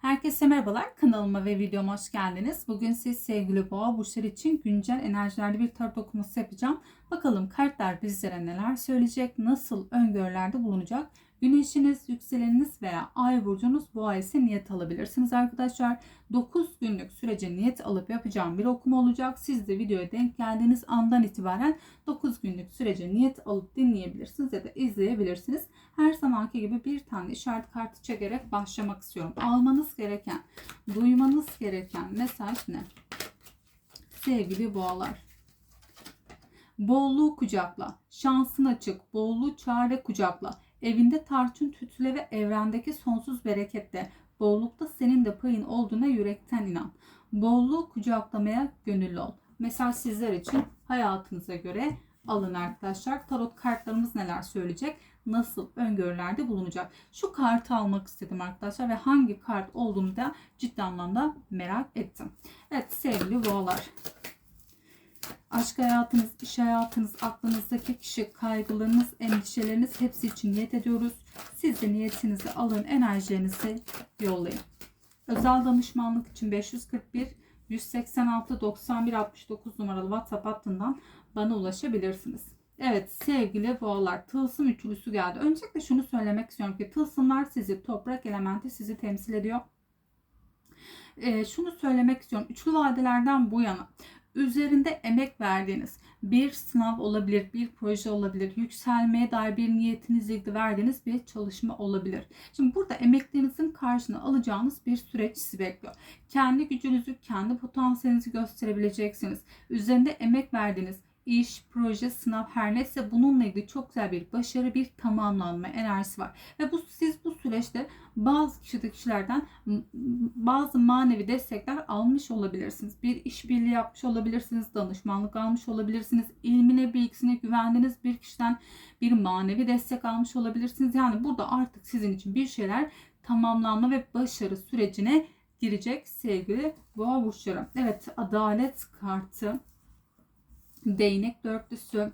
Herkese merhabalar. Kanalıma ve videoma hoş geldiniz. Bugün siz sevgili boğa burçları için güncel enerjilerde bir tarot okuması yapacağım. Bakalım kartlar bizlere neler söyleyecek, nasıl öngörülerde bulunacak. Güneşiniz, yükseleniniz veya ay burcunuz boğa ise niyet alabilirsiniz arkadaşlar. 9 günlük sürece niyet alıp yapacağım bir okuma olacak. Siz de videoya denk geldiğiniz andan itibaren 9 günlük sürece niyet alıp dinleyebilirsiniz ya da izleyebilirsiniz. Her zamanki gibi bir tane işaret kartı çekerek başlamak istiyorum. Almanız gereken, duymanız gereken mesaj ne? Sevgili boğalar. Bolluğu kucakla, şansın açık, bolluğu çare kucakla. Evinde tarçın tütüle ve evrendeki sonsuz berekette, bollukta senin de payın olduğuna yürekten inan. Bolluğu kucaklamaya gönüllü ol. Mesaj sizler için hayatınıza göre alın arkadaşlar. Tarot kartlarımız neler söyleyecek? Nasıl öngörülerde bulunacak? Şu kartı almak istedim arkadaşlar ve hangi kart olduğunu da ciddi anlamda merak ettim. Evet sevgili boğalar. Aşk hayatınız, iş hayatınız, aklınızdaki kişi, kaygılarınız, endişeleriniz hepsi için niyet ediyoruz. Siz de niyetinizi alın, enerjilerinizi yollayın. Özel danışmanlık için 541 186 91 69 numaralı WhatsApp hattından bana ulaşabilirsiniz. Evet sevgili boğalar tılsım üçlüsü geldi. Öncelikle şunu söylemek istiyorum ki tılsımlar sizi toprak elementi sizi temsil ediyor. Ee, şunu söylemek istiyorum. Üçlü vadelerden bu yana üzerinde emek verdiğiniz bir sınav olabilir, bir proje olabilir, yükselmeye dair bir niyetinizle verdiğiniz bir çalışma olabilir. Şimdi burada emeklerinizin karşını alacağınız bir süreç sizi bekliyor. Kendi gücünüzü, kendi potansiyelinizi gösterebileceksiniz. Üzerinde emek verdiğiniz iş, proje, sınav her neyse bununla ilgili çok güzel bir başarı, bir tamamlanma enerjisi var. Ve bu siz bu süreçte bazı kişide kişilerden bazı manevi destekler almış olabilirsiniz. Bir işbirliği yapmış olabilirsiniz, danışmanlık almış olabilirsiniz, ilmine, bilgisine güvendiğiniz bir kişiden bir manevi destek almış olabilirsiniz. Yani burada artık sizin için bir şeyler tamamlanma ve başarı sürecine girecek sevgili boğa burçları. Evet adalet kartı değnek dörtlüsü,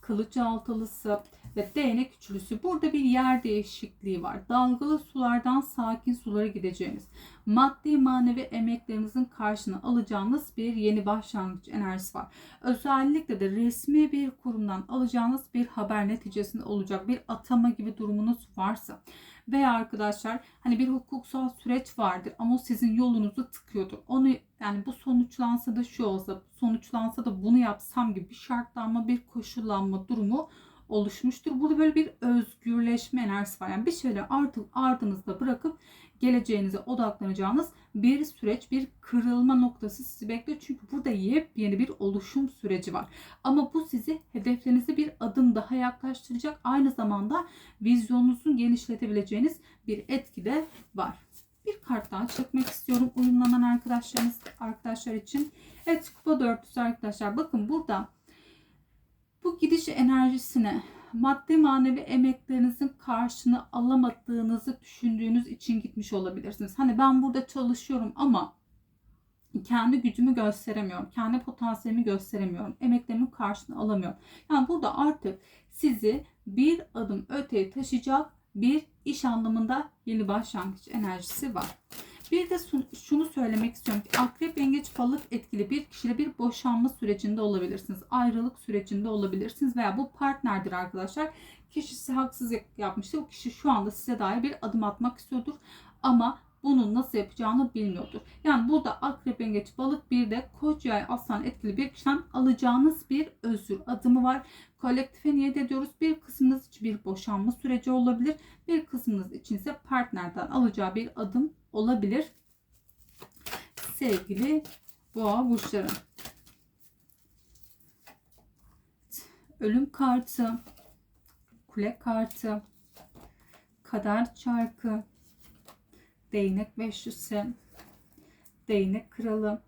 kılıç altılısı ve değnek üçlüsü. Burada bir yer değişikliği var. Dalgalı sulardan sakin sulara gideceğiniz, maddi manevi emeklerinizin karşını alacağınız bir yeni başlangıç enerjisi var. Özellikle de resmi bir kurumdan alacağınız bir haber neticesinde olacak bir atama gibi durumunuz varsa veya arkadaşlar hani bir hukuksal süreç vardır ama o sizin yolunuzu tıkıyordur. Onu yani bu sonuçlansa da şu olsa, sonuçlansa da bunu yapsam gibi bir şartlanma, bir koşullanma durumu oluşmuştur. Burada böyle bir özgürleşme enerjisi var. Yani bir şeyleri artık ardınızda bırakıp geleceğinize odaklanacağınız bir süreç, bir kırılma noktası sizi bekliyor. Çünkü burada yepyeni bir oluşum süreci var. Ama bu sizi hedeflerinize bir adım daha yaklaştıracak. Aynı zamanda vizyonunuzun genişletebileceğiniz bir etki de var. Bir kart daha çekmek istiyorum uyumlanan arkadaşlarınız arkadaşlar için. Evet kupa dörtlüsü arkadaşlar. Bakın burada bu gidiş enerjisine maddi manevi emeklerinizin karşını alamadığınızı düşündüğünüz için gitmiş olabilirsiniz. Hani ben burada çalışıyorum ama kendi gücümü gösteremiyorum. Kendi potansiyelimi gösteremiyorum. Emeklerimin karşını alamıyorum. Yani burada artık sizi bir adım öteye taşıyacak bir iş anlamında yeni başlangıç enerjisi var. Bir de şunu söylemek istiyorum ki akrep yengeç balık etkili bir kişiyle bir boşanma sürecinde olabilirsiniz. Ayrılık sürecinde olabilirsiniz veya bu partnerdir arkadaşlar. Kişisi haksızlık yapmıştır. O kişi şu anda size dair bir adım atmak istiyordur. Ama bunun nasıl yapacağını bilmiyordur. Yani burada akrep yengeç balık bir de koç yay aslan etkili bir kişiden alacağınız bir özür adımı var. Kolektife niyet ediyoruz. Bir kısmınız için bir boşanma süreci olabilir. Bir kısmınız için ise partnerden alacağı bir adım olabilir. Sevgili boğa burçları. Ölüm kartı, kule kartı, kader çarkı, değnek beşlisi, değnek kralı,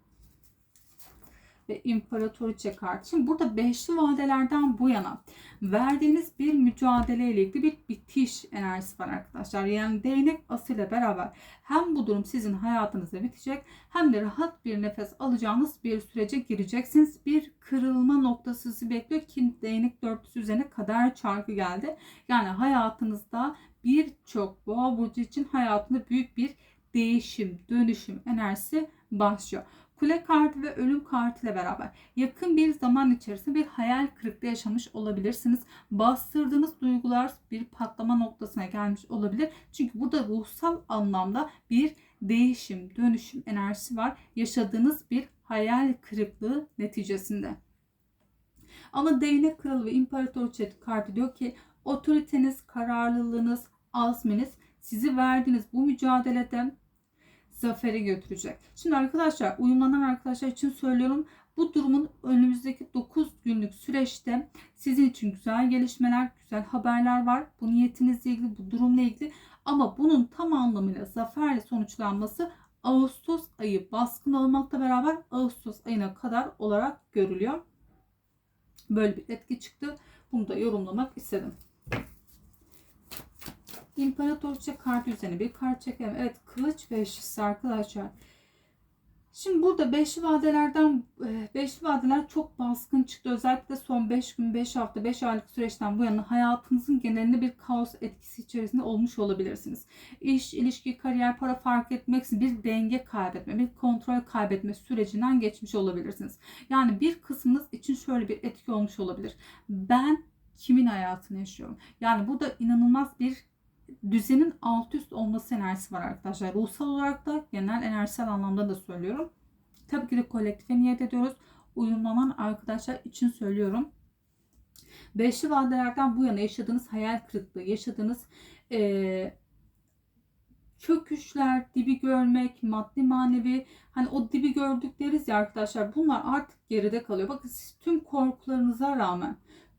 ve imparatoriçe kartı. Şimdi burada beşli vadelerden bu yana verdiğiniz bir mücadele ile ilgili bir bitiş enerjisi var arkadaşlar. Yani değnek asıyla beraber hem bu durum sizin hayatınızda bitecek hem de rahat bir nefes alacağınız bir sürece gireceksiniz. Bir kırılma noktası sizi bekliyor ki değnek dörtlüsü üzerine kadar çarkı geldi. Yani hayatınızda birçok boğa burcu için hayatında büyük bir değişim, dönüşüm enerjisi başlıyor. Kule kartı ve ölüm kartı ile beraber yakın bir zaman içerisinde bir hayal kırıklığı yaşamış olabilirsiniz. Bastırdığınız duygular bir patlama noktasına gelmiş olabilir. Çünkü burada ruhsal anlamda bir değişim, dönüşüm enerjisi var. Yaşadığınız bir hayal kırıklığı neticesinde. Ama değnek kralı ve imparatoriçe kartı diyor ki otoriteniz, kararlılığınız, azminiz sizi verdiğiniz bu mücadelede zaferi götürecek. Şimdi arkadaşlar uyumlanan arkadaşlar için söylüyorum. Bu durumun önümüzdeki 9 günlük süreçte sizin için güzel gelişmeler, güzel haberler var. Bu niyetinizle ilgili, bu durumla ilgili ama bunun tam anlamıyla zaferle sonuçlanması Ağustos ayı baskın olmakla beraber Ağustos ayına kadar olarak görülüyor. Böyle bir etki çıktı. Bunu da yorumlamak istedim. İmparatorça kart üzerine bir kart çekelim. Evet kılıç beşlisi arkadaşlar. Şimdi burada beşli vadelerden e, beşli vadeler çok baskın çıktı. Özellikle son 5 gün, 5 hafta, 5 aylık süreçten bu yana hayatınızın genelinde bir kaos etkisi içerisinde olmuş olabilirsiniz. İş, ilişki, kariyer, para fark etmeksizin bir denge kaybetme, bir kontrol kaybetme sürecinden geçmiş olabilirsiniz. Yani bir kısmınız için şöyle bir etki olmuş olabilir. Ben kimin hayatını yaşıyorum? Yani burada inanılmaz bir düzenin alt üst olması enerjisi var arkadaşlar. Ruhsal olarak da genel enerjisel anlamda da söylüyorum. Tabii ki de kolektife niyet ediyoruz. Uyumlanan arkadaşlar için söylüyorum. Beşli vadelerden bu yana yaşadığınız hayal kırıklığı, yaşadığınız ee, çöküşler, dibi görmek, maddi manevi hani o dibi gördükleriz ya arkadaşlar bunlar artık geride kalıyor. Bakın siz tüm korkularınıza rağmen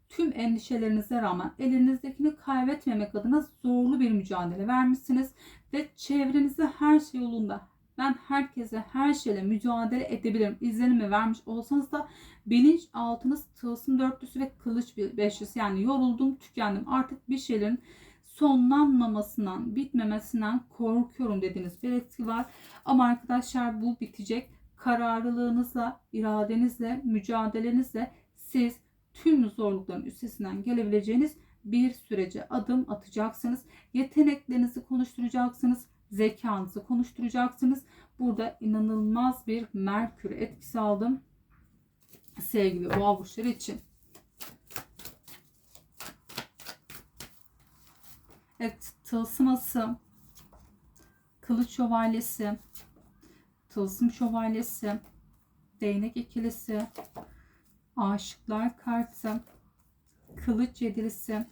tüm endişelerinize rağmen elinizdekini kaybetmemek adına zorlu bir mücadele vermişsiniz ve çevrenizde her şey yolunda. Ben herkese her şeyle mücadele edebilirim. İzlenimi vermiş olsanız da bilinç altınız tılsım dörtlüsü ve kılıç beşlisi yani yoruldum tükendim artık bir şeylerin sonlanmamasından bitmemesinden korkuyorum dediğiniz bir etki var. Ama arkadaşlar bu bitecek. Kararlılığınızla, iradenizle, mücadelenizle siz tüm zorlukların üstesinden gelebileceğiniz bir sürece adım atacaksınız. Yeteneklerinizi konuşturacaksınız. Zekanızı konuşturacaksınız. Burada inanılmaz bir Merkür etkisi aldım. Sevgili boğa burçları için. Evet, tılsıması, kılıç şövalyesi, tılsım şövalyesi, değnek ikilisi, aşıklar kartı, kılıç yedilisi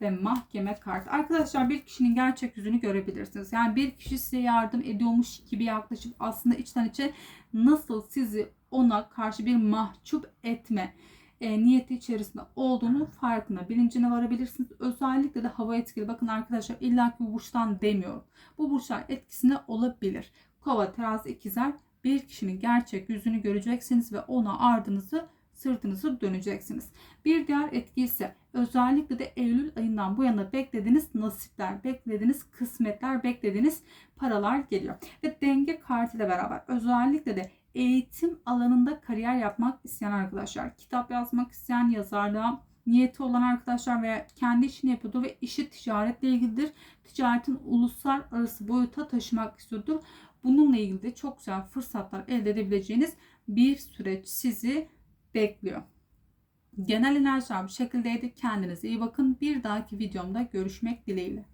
ve mahkeme kartı. Arkadaşlar bir kişinin gerçek yüzünü görebilirsiniz. Yani bir kişi size yardım ediyormuş gibi yaklaşıp aslında içten içe nasıl sizi ona karşı bir mahcup etme e, niyeti içerisinde olduğunu farkına, bilincine varabilirsiniz. Özellikle de hava etkili. Bakın arkadaşlar illa bu burçtan demiyorum. Bu burçlar etkisinde olabilir. Kova, terazi, ikizler bir kişinin gerçek yüzünü göreceksiniz ve ona ardınızı sırtınızı döneceksiniz. Bir diğer etki ise özellikle de Eylül ayından bu yana beklediğiniz nasipler, beklediğiniz kısmetler, beklediğiniz paralar geliyor. Ve denge kartıyla beraber özellikle de eğitim alanında kariyer yapmak isteyen arkadaşlar, kitap yazmak isteyen, yazarlığa niyeti olan arkadaşlar veya kendi işini yapıyordur ve işi ticaretle ilgilidir. Ticaretin uluslararası boyuta taşımak istiyordur. Bununla ilgili de çok güzel fırsatlar elde edebileceğiniz bir süreç sizi bekliyor. Genel enerjiler bu şekildeydi. Kendinize iyi bakın. Bir dahaki videomda görüşmek dileğiyle.